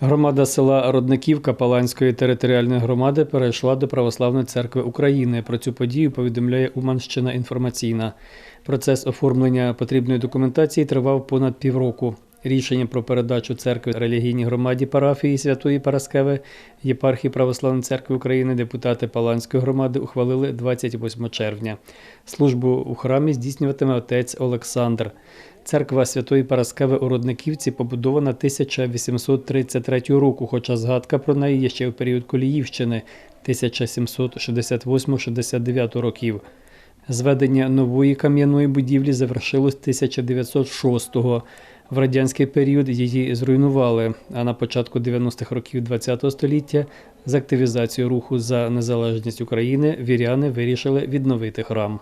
Громада села Родниківка Паланської територіальної громади перейшла до Православної церкви України. Про цю подію повідомляє Уманщина інформаційна. Процес оформлення потрібної документації тривав понад півроку. Рішення про передачу церкви релігійній громаді парафії Святої Параскеви єпархії Православної церкви України депутати Паланської громади ухвалили 28 червня. Службу у храмі здійснюватиме отець Олександр. Церква Святої Параскеви у Родниківці побудована 1833 року, хоча згадка про неї є ще в період Коліївщини 1768-69 років. Зведення нової кам'яної будівлі завершилось 1906-го. В радянський період її зруйнували, а на початку 90-х років ХХ століття з активізацією руху за незалежність України віряни вирішили відновити храм.